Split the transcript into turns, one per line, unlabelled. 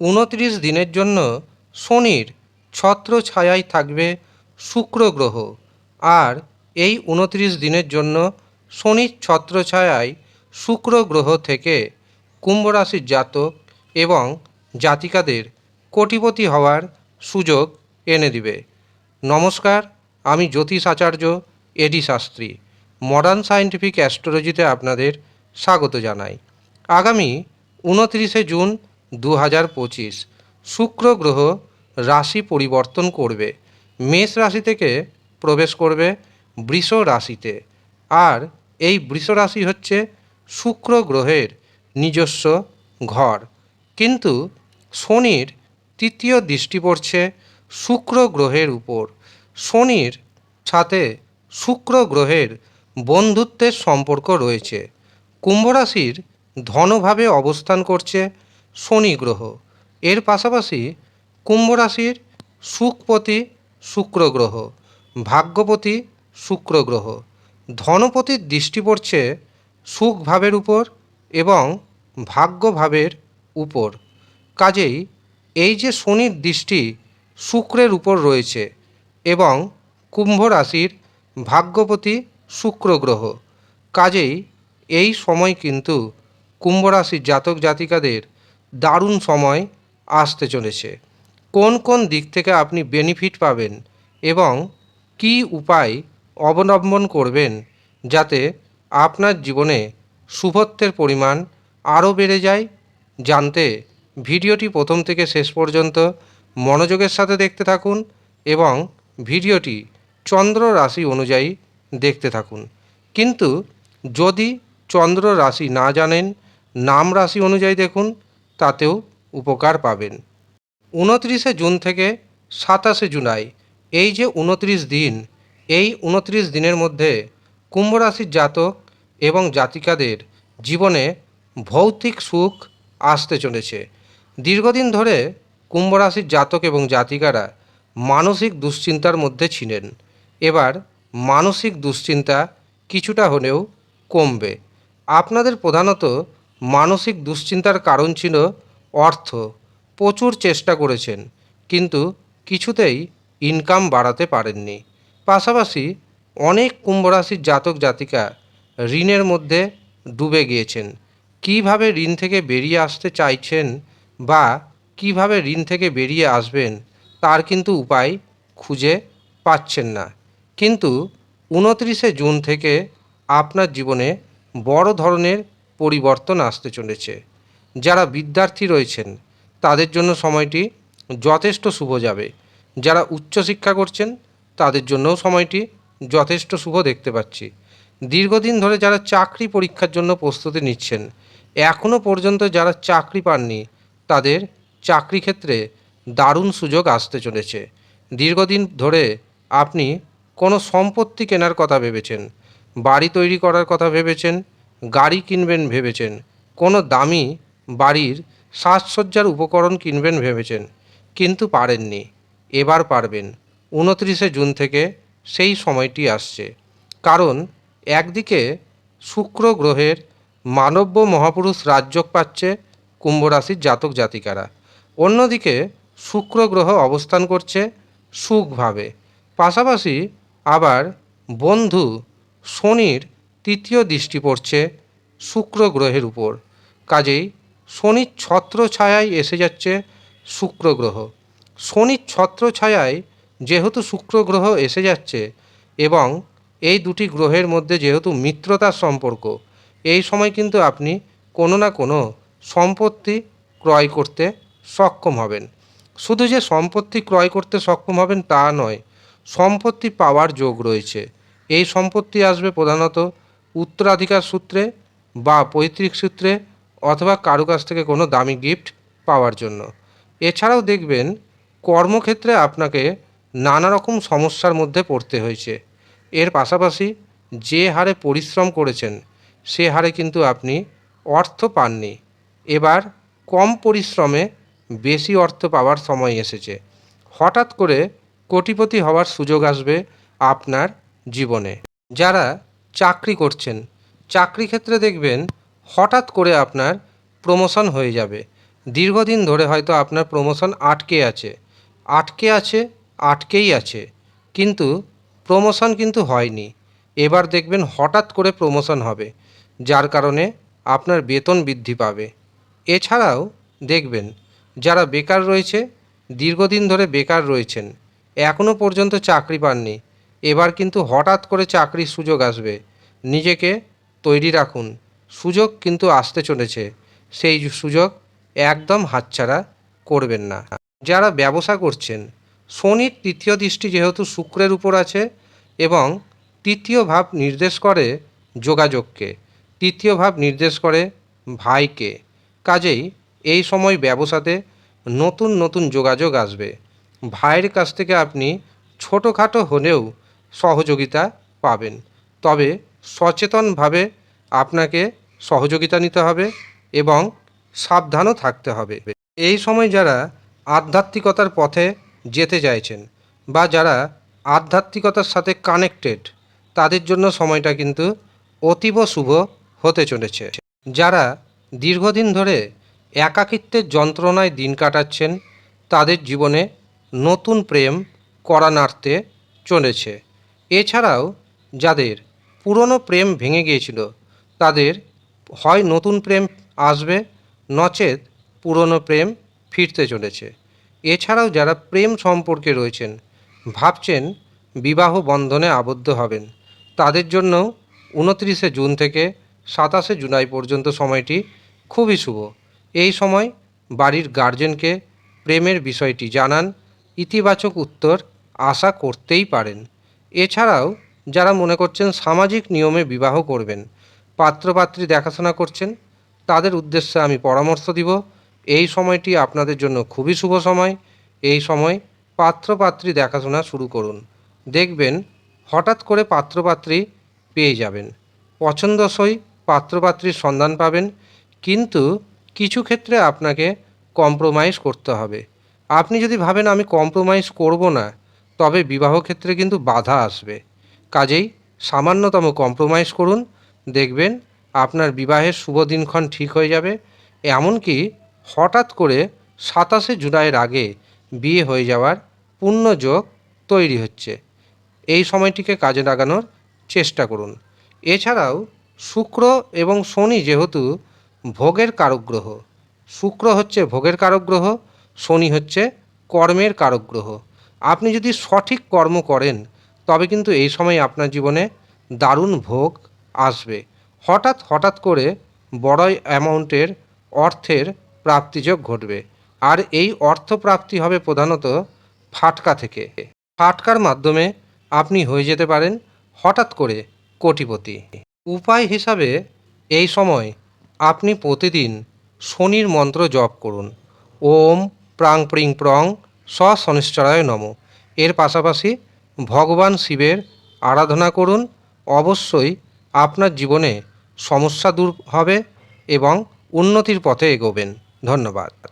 উনত্রিশ দিনের জন্য শনির ছত্র ছায়ায় থাকবে শুক্র গ্রহ। আর এই উনত্রিশ দিনের জন্য শনির ছত্র ছায়ায় শুক্র গ্রহ থেকে কুম্ভ রাশির জাতক এবং জাতিকাদের কোটিপতি হওয়ার সুযোগ এনে দিবে। নমস্কার, আমি জ্যোতিষ আচার্য এডি শাস্ত্রী। মডার্ন সায়েন্টিফিক অ্যাস্ট্রোলজিতে আপনাদের স্বাগত জানাই। আগামী উনত্রিশে জুন দু হাজার পঁচিশ। শুক্র গ্রহ রাশি পরিবর্তন করবে। মেষ রাশি থেকে প্রবেশ করবে বৃষ রাশিতে। আর এই বৃষ রাশি হচ্ছে শুক্র গ্রহের নিজস্ব ঘর। কিন্তু শনির তৃতীয় দৃষ্টি পড়ছে শুক্র গ্রহের উপর। শনির সাথে শুক্র গ্রহের বন্ধুত্বের সম্পর্ক রয়েছে। কুম্ভ রাশির ধনভাবে অবস্থান করছে শনি গ্রহ। এর পাশাপাশি কুম্ভ রাশির সুখপতি শুক্র গ্রহ, ভাগ্যপতি শুক্র গ্রহ। ধনপতির দৃষ্টি পড়ছে সুখ ভাবের উপর এবং ভাগ্যভাবের উপর। কাজেই এই যে শনির দৃষ্টি শুক্রের উপর রয়েছে এবং কুম্ভ রাশির ভাগ্যপতি শুক্র গ্রহ। কাজেই এই সময় কিন্তু কুম্ভ রাশির জাতক জাতিকাদের দারুণ সময় আসতে চলেছে। কোন কোন দিক থেকে আপনি বেনিফিট পাবেন এবং কি উপায় অবলম্বন করবেন যাতে আপনার জীবনে শুভত্বের পরিমাণ আরও বেড়ে যায়? জানতে ভিডিওটি প্রথম থেকে শেষ পর্যন্ত মনোযোগের সাথে দেখতে থাকুন এবং ভিডিওটি চন্দ্র রাশি অনুযায়ী দেখতে থাকুন। কিন্তু যদি চন্দ্র রাশি না জানেন, নাম রাশি অনুযায়ী দেখুন তাতেও উপকার পাবেন। উনত্রিশে জুন থেকে সাতাশে জুলাই, এই যে উনত্রিশ দিন, এই উনত্রিশ দিনের মধ্যে কুম্ভ রাশির জাতক এবং জাতিকাদের জীবনে ভৌতিক সুখ আসতে চলেছে। দীর্ঘদিন ধরে কুম্ভ রাশির জাতক এবং জাতিকারা মানসিক দুশ্চিন্তার মধ্যে ছিলেন। এবার মানসিক দুশ্চিন্তা কিছুটা হলেও কমবে। আপনাদের প্রধানত মানসিক দুশ্চিন্তার কারণ ছিল অর্থ। প্রচুর চেষ্টা করেছেন, কিন্তু কিছুতেই ইনকাম বাড়াতে পারেননি। পাশাপাশি অনেক কুম্ভ রাশির জাতক জাতিকা ঋণের মধ্যে ডুবে গিয়েছেন। কীভাবে ঋণ থেকে বেরিয়ে আসতে চাইছেন বা কীভাবে ঋণ থেকে বেরিয়ে আসবেন, তার কিন্তু উপায় খুঁজে পাচ্ছেন না। কিন্তু উনত্রিশে জুন থেকে আপনার জীবনে বড় ধরনের পরিবর্তন আসতে চলেছে। যারা বিদ্যার্থী রয়েছেন, তাদের জন্য সময়টি যথেষ্ট শুভ যাবে। যারা উচ্চশিক্ষা করছেন, তাদের জন্যও সময়টি যথেষ্ট শুভ দেখতে পাচ্ছি। দীর্ঘদিন ধরে যারা চাকরি পরীক্ষার জন্য প্রস্তুতি নিচ্ছেন এখনও পর্যন্ত যারা চাকরি পাননি, তাদের চাকরি ক্ষেত্রে দারুণ সুযোগ আসতে চলেছে। দীর্ঘদিন ধরে আপনি কোনো সম্পত্তি কেনার কথা ভেবেছেন, বাড়ি তৈরি করার কথা ভেবেছেন গাড়ি কিনবেন ভেবেছেন, কোনো দামি বাড়ির সাজসজ্জার উপকরণ কিনবেন ভেবেছেন, কিন্তু পারেননি। এবার পারবেন। উনত্রিশে জুন থেকে সেই সময়টি আসছে। কারণ একদিকে শুক্র গ্রহের মানব্য মহাপুরুষ রাজযোগ পাচ্ছে কুম্ভরাশির জাতক জাতিকারা। অন্যদিকে শুক্র গ্রহ অবস্থান করছে সুখভাবে। পাশাপাশি আবার বন্ধু শনির তৃতীয় দৃষ্টি পড়ছে শুক্র গ্রহের উপর। কাজেই শনির ছত্র ছায়ায় এসে যাচ্ছে শুক্র গ্রহ। শনির ছত্র ছায়ায় যেহেতু শুক্র গ্রহ এসে যাচ্ছে এবং এই দুটি গ্রহের মধ্যে যেহেতু মিত্রতার সম্পর্ক, এই সময় কিন্তু আপনি কোনো না কোনো সম্পত্তি ক্রয় করতে সক্ষম হবেন। শুধু যে সম্পত্তি ক্রয় করতে সক্ষম হবেন তা নয়, সম্পত্তি পাওয়ার যোগ রয়েছে। এই সম্পত্তি আসবে প্রধানত উত্তরাধিকার সূত্রে বা পৈতৃক সূত্রে অথবা কারও কাছ থেকে কোনো দামি গিফট পাওয়ার জন্য। এছাড়াও দেখবেন কর্মক্ষেত্রে আপনাকে নানা রকম সমস্যার মধ্যে পড়তে হয়েছে। এর পাশাপাশি যে হারে পরিশ্রম করেছেন, সে হারে কিন্তু আপনি অর্থ পাননি। এবার কম পরিশ্রমে বেশি অর্থ পাওয়ার সময় এসেছে। হঠাৎ করে কোটিপতি হওয়ার সুযোগ আসবে আপনার জীবনে। যারা চাকরি করছেন। চাকরি ক্ষেত্রে দেখবেন হঠাৎ করে আপনার প্রমোশন হয়ে যাবে। দীর্ঘদিন ধরে হয়তো আপনার প্রমোশন আটকে আছে। আটকে আছে, আটকেই আছে। কিন্তু প্রমোশন কিন্তু হয়নি। এবার দেখবেন হঠাৎ করে প্রমোশন হবে, যার কারণে আপনার বেতন বৃদ্ধি পাবে। এছাড়াও দেখবেন যারা বেকার রয়েছে, দীর্ঘদিন ধরে বেকার রয়েছেন এখনও পর্যন্ত চাকরি পাননি এবার কিন্তু হঠাৎ করে চাকরির সুযোগ আসবে। নিজেকে তৈরি রাখুন। সুযোগ কিন্তু আসতে চলেছে। সেই সুযোগ একদম হাতছাড়া করবেন না। যারা ব্যবসা করছেন, শনির তৃতীয় দৃষ্টি যেহেতু শুক্রের উপর আছে এবং তৃতীয় ভাব নির্দেশ করে যোগাযোগকে, তৃতীয় ভাব নির্দেশ করে ভাইকে, কাজেই এই সময় ব্যবসাতে নতুন নতুন যোগাযোগ আসবে। ভাইয়ের কাছ থেকে আপনি ছোটোখাটো হলেও সহযোগিতা পাবেন। তবে সচেতনভাবে আপনাকে সহযোগিতা নিতে হবে এবং সাবধানও থাকতে হবে। এই সময় যারা আধ্যাত্মিকতার পথে যেতে চাইছেন বা যারা আধ্যাত্মিকতার সাথে কানেক্টেড, তাদের জন্য সময়টা কিন্তু অতীব শুভ হতে চলেছে। যারা দীর্ঘদিন ধরে একাকিত্বের যন্ত্রণায় দিন কাটাচ্ছেন, তাদের জীবনে নতুন প্রেম করা নাড়তে চলেছে। এছাড়াও যাদের পুরনো প্রেম ভেঙে গিয়েছিল, তাদের হয় নতুন প্রেম আসবে, নচেত পুরনো প্রেম ফিরতে চলেছে। এছাড়াও যারা প্রেম সম্পর্কে রয়েছেন, ভাবছেন বিবাহ বন্ধনে আবদ্ধ হবেন, তাদের জন্য উনত্রিশে জুন থেকে সাতাশে জুলাই পর্যন্ত সময়টি খুবই শুভ। এই সময় বাড়ির গার্জেনকে প্রেমের বিষয়টি জানান, ইতিবাচক উত্তর আশা করতেই পারেন। এছাড়াও যারা মনে করছেন সামাজিক নিয়মে বিবাহ করবেন, পাত্রপাত্রী দেখাশোনা করছেন, তাদের উদ্দেশ্যে আমি পরামর্শ দিব, এই সময়টি আপনাদের জন্য খুবই শুভ সময়, এই সময় পাত্রপাত্রী দেখাশোনা শুরু করুন। দেখবেন হঠাৎ করে পাত্রপাত্রী পেয়ে যাবেন, পছন্দসই পাত্রপাত্রীর সন্ধান পাবেন, কিন্তু কিছু ক্ষেত্রে আপনাকে কম্প্রোমাইজ করতে হবে। আপনি যদি ভাবেন আমি কম্প্রোমাইজ করব না তবে বিবাহ ক্ষেত্রে কিন্তু বাধা আসবে। কাজেই সামান্যতম কম্প্রোমাইজ করুন। দেখবেন আপনার বিবাহের শুভ দিনক্ষণ ঠিক হয়ে যাবে। এমনকি হঠাৎ করে সাতাশে জুলাইয়ের আগে বিয়ে হয়ে যাওয়ার পূর্ণ যোগ তৈরি হচ্ছে। এই সময়টিকে কাজে লাগানোর চেষ্টা করুন। এছাড়াও শুক্র এবং শনি যেহেতু ভোগের কারক গ্রহ শুক্র হচ্ছে ভোগের কারক গ্রহ শনি হচ্ছে কর্মের কারক গ্রহ আপনি যদি সঠিক কর্ম করেন, তবে কিন্তু এই সময় আপনার জীবনে দারুণ ভোগ আসবে। হঠাৎ হঠাৎ করে বড় অ্যামাউন্টের অর্থের প্রাপ্তিযোগ ঘটবে। আর এই অর্থ প্রাপ্তি হবে প্রধানত ফাটকা থেকে। ফাটকার মাধ্যমে আপনি হয়ে যেতে পারেন হঠাৎ করে কোটিপতি। উপায় হিসাবে এই সময় আপনি প্রতিদিন শনির মন্ত্র জপ করুন। ওম প্রাং প্রিং প্রং স শনিশ্চরায় নম। এর পাশাপাশি ভগবান শিবের আরাধনা করুন। অবশ্যই আপনার জীবনে সমস্যা দূর হবে এবং উন্নতির পথে এগোবেন। ধন্যবাদ।